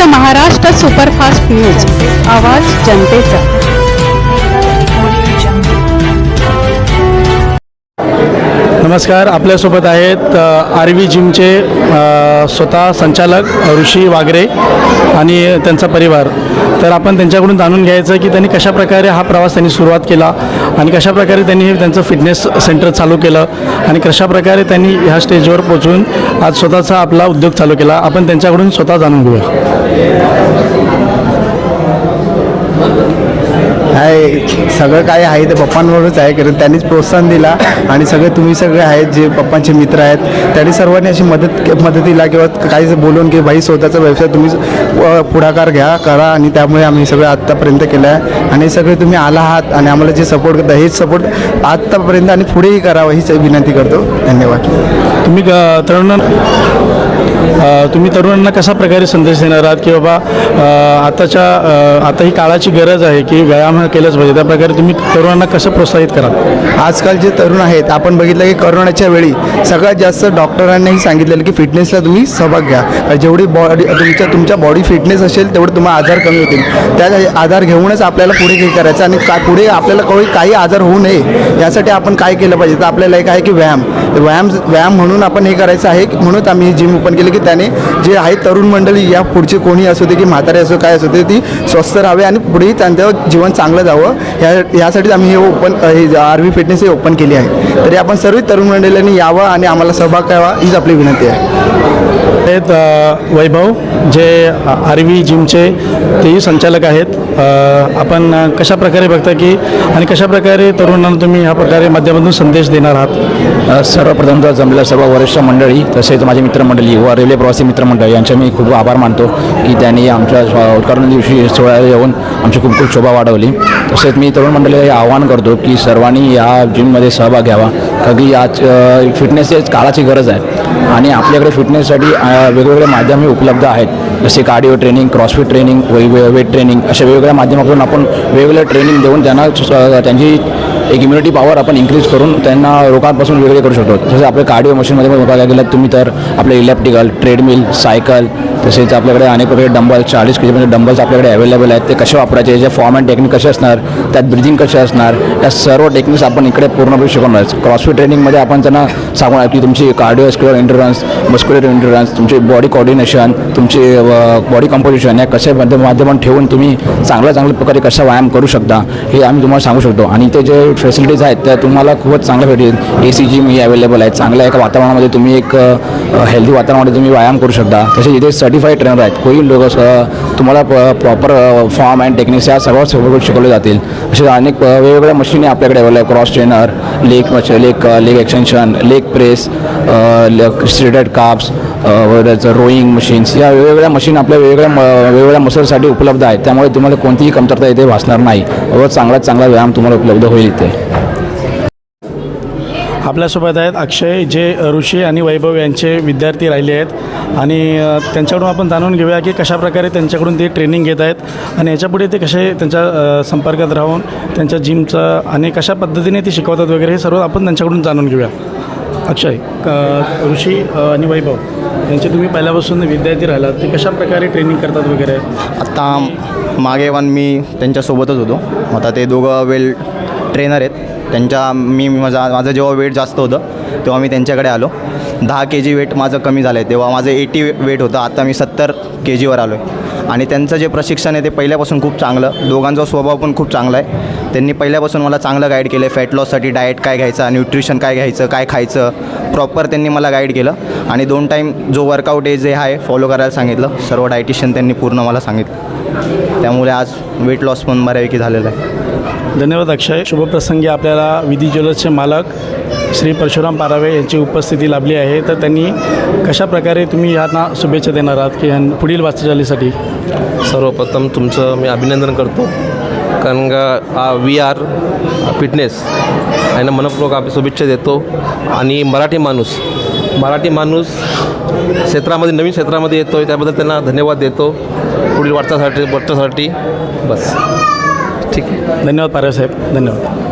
फक्त Maharashtra superfast news. आवाज जनतेचा. नमस्कार आपल्यासोबत आहेत आर व्ही जिमचे स्वतः संचालक ऋषी वागरे आणि त्यांचा परिवार. तर आपण त्यांच्याकडून जाणून घ्यायचं की त्यांनी कशाप्रकारे हा प्रवास त्यांनी सुरुवात केला आणि कशाप्रकारे त्यांनी हे त्यांचं फिटनेस सेंटर चालू केलं आणि कशाप्रकारे त्यांनी ह्या स्टेजवर पोचून आज स्वतःचा आपला उद्योग चालू केला. आपण त्यांच्याकडून स्वतः जाणून घेऊया. आहे सगळं काय आहे ते पप्पांवरच आहे कारण त्यांनीच प्रोत्साहन दिला आणि सगळे तुम्ही सगळे आहेत जे पप्पांचे मित्र आहेत त्यांनी सर्वांनी अशी मदत मदतीला किंवा काही बोलून की भाई स्वतःचा व्यवसाय तुम्ही पुढाकार घ्या करा आणि त्यामुळे आम्ही सगळं आत्तापर्यंत केलं आहे. आणि सगळे तुम्ही आला आहात आणि आम्हाला जे सपोर्ट करता हेच सपोर्ट आत्तापर्यंत आणि पुढेही करावं हीच विनंती करतो. धन्यवाद. तुम्ही ग- तरुणांना तुम्ही तरुणांना कशा प्रकारे संदेश देणार आहात की बाबा आताच्या आता ही काळाची गरज आहे की व्यायाम हा केलंच पाहिजे. त्या प्रकारे तुम्ही तरुणांना कसं प्रोत्साहित कराल? आजकाल जे तरुण आहेत आपण बघितलं की करोनाच्या वेळी सगळ्यात जास्त डॉक्टरांनीही सांगितलेलं की फिटनेसला तुम्ही सहभाग घ्या. जेवढी बॉडी तुमच्या तुमच्या बॉडी फिटनेस असेल तेवढे तुम्हाला आजार कमी होतील. त्या आधार घेऊनच आपल्याला पुढे हे करायचं आणि का पुढे आपल्याला कोणी काही आजार होऊ नये यासाठी आपण काय केलं पाहिजे? तर आपल्याला एक आहे की व्यायाम. व्यायाम व्यायाम म्हणून आपण हे करायचं आहे म्हणून आम्ही ही जिम ओपन केली की त्याने जे आहे तरुण मंडळी या पुढचे कोणी असू दे की म्हातारे असो काय असू दे ती स्वस्थ राहावे आणि पुढेही त्यांचं जीवन चांगलं जावं. ह्या यासाठी आम्ही हे ओपन हे आर व्ही फिटनेस हे ओपन केली आहे. तरी आपण सर्व तरुण मंडळींनी यावं आणि आम्हाला सहभाग करावा हीच आपली विनंती आहे. आहेत वैभव जे आर व्ही जिमचे तेही संचालक आहेत. आपण अ, कशाप्रकारे बघता की आणि कशाप्रकारे तरुणांना तुम्ही ह्या प्रकारे माध्यमातून संदेश देणार आहात? अ, सर्वप्रथम तर जमलेल्या सर्व वरिष्ठ मंडळी तसेच माझी मित्रमंडळी व रेल्वे प्रवासी मित्रमंडळी यांचे मी खूप आभार मानतो की त्यांनी आमच्या उद्घाटन दिवशी सोहळ्याला येऊन आमची खूप खूप शोभा वाढवली. तसेच मी तरुण मंडळीला हे आवाहन करतो की सर्वांनी या जिममध्ये सहभाग घ्यावा. कारण की आज फिटनेस काळाची गरज आहे. आणि आपल्याकडे फिटनेससाठी वेगवेगळे माध्यमे उपलब्ध आहेत. जसे cardio training crossfit training weight training अशा वेगवेगळ्या माध्यमातून आपण वेगवेगळे ट्रेनिंग देऊन त्यांना त्यांची एक इम्युनिटी पॉवर आपण इन्क्रीज करून त्यांना रोगांपासून वेगळे करू शकतो. जसं आपल्या कार्डिओ मशीनमध्ये पण बघायला गेलं तुम्ही तर आपले इलेक्ट्रिकल ट्रेडमिल सायकल तसेच आपल्याकडे अनेक प्रकारे डंबल चाळीस केजीमध्ये डंबल्स आपल्याकडे अवेलेबल आहेत. ते कसे वापरायचे जे फॉर्म अँड टेक्निक कसे असणार त्यात ब्रिदिंग कसे असणार या सर्व टेक्निक्स आपण इकडे पूर्णपणे शिकवणार क्रॉसफिट ट्रेनिंगमध्ये आपण त्यांना सांगणार की तुमची कार्डिओस्क्युलर इंटरन्स मस्क्युलर इंटरन्स तुमची बॉडी कॉर्डिनेशन तुमची बॉडी कंपोजिशन या कशा माध्यम माध्यमात ठेवून तुम्ही चांगल्या चांगल्या प्रकारे कसा व्यायाम करू शकता हे आम्ही तुम्हाला सांगू शकतो. आणि ते जे फॅसिलिटीज आहेत त्या तुम्हाला खूपच चांगल्या भेटेल. ए सी जिम ही अवेलेबल आहेत. चांगल्या एका वातावरणामध्ये तुम्ही एक हेल्दी वातावरणामध्ये तुम्ही व्यायाम करू शकता. तसेच इथे सर्टिफाईड ट्रेनर आहेत. कोणी लोक तुम्हाला प्रॉपर फॉर्म अँड टेक्निक्स या सर्व सर्व शिकवले जातील. असे अनेक वेगवेगळ्या मशीनी आपल्याकडे available cross trainer leg much leg leg extension leg press striated काप्स रोईंग मशीन्स या वेगवेगळ्या मशीन आपल्या वेगवेगळ्या म- वेगवेगळ्या मसलसाठी उपलब्ध आहेत. त्यामुळे तुम्हाला कोणतीही कमतरता इथे भासणार नाही. व चांगलाच चांगला व्यायाम तुम्हाला उपलब्ध होईल इथे. आपल्यासोबत आहेत अक्षय जे ऋषी आणि वैभव यांचे विद्यार्थी राहिले आहेत. आणि त्यांच्याकडून आपण जाणून घेऊया की कशाप्रकारे त्यांच्याकडून ते ट्रेनिंग घेत आहेत. आणि याच्यापुढे ते कसे त्यांच्या संपर्कात राहून त्यांच्या जिमचं आणि कशा पद्धतीने ते शिकवतात वगैरे हे सर्व आपण त्यांच्याकडून जाणून घेऊया. अक्षय क- ऋषी आणि वैभव यांचे तुम्ही पहिल्यापासून विद्यार्थी राहिलात. ते कशा प्रकारे ट्रेनिंग करतात वगैरे? आत्ता मागे वन मी त्यांच्यासोबतच होतो. आता ते दोघं वेल ट्रेनर आहेत. त्यांच्या मी माझा माझं जेव्हा वेट जास्त होतं तेव्हा मी त्यांच्याकडे आलो. दहा के जी वेट माझं कमी झालं आहे तेव्हा माझं एटी वेट होतं. आता मी सत्तर के जीवर आलो आहे आणि त्यांचं जे प्रशिक्षण आहे ते पहिल्यापासून खूप चांगलं. दोघांचा स्वभाव पण खूप चांगला आहे. त्यांनी पहिल्यापासून मला चांगलं गाईड केलं आहे फॅट लॉससाठी डाएट काय घ्यायचं न्यूट्रिशन काय घ्यायचं काय खायचं. प्रॉपर त्यांनी मला गाईड केलं. आणि दोन टाईम जो वर्कआउट आहे जे आहे फॉलो करायला सांगितलं. सर्व डायटिशियन त्यांनी पूर्ण मला सांगितलं. त्यामुळे आज वेट लॉस पण बऱ्यापैकी झालेलं आहे. धन्यवाद अक्षय. शुभप्रसंगी आपल्याला विधी ज्वेलर्सचे मालक श्री परशुराम पारावे यांची उपस्थिती लाभली आहे. तर त्यांनी कशा प्रकारे तुम्ही यांना शुभेच्छा देणार आहात की ह्यां- पुढील वाटचालीसाठी सर्वप्रथम तुमचं मी अभिनंदन करतो. कारण का वी आर फिटनेस यांना मनपूर्वक आपली शुभेच्छा देतो. आणि मराठी माणूस मराठी माणूस क्षेत्रामध्ये नवीन क्षेत्रामध्ये येतो आहे त्याबद्दल त्यांना धन्यवाद देतो. पुढील वाटचासाठी वाटचासाठी बस. ठीक आहे. धन्यवाद पारावे साहेब. धन्यवाद.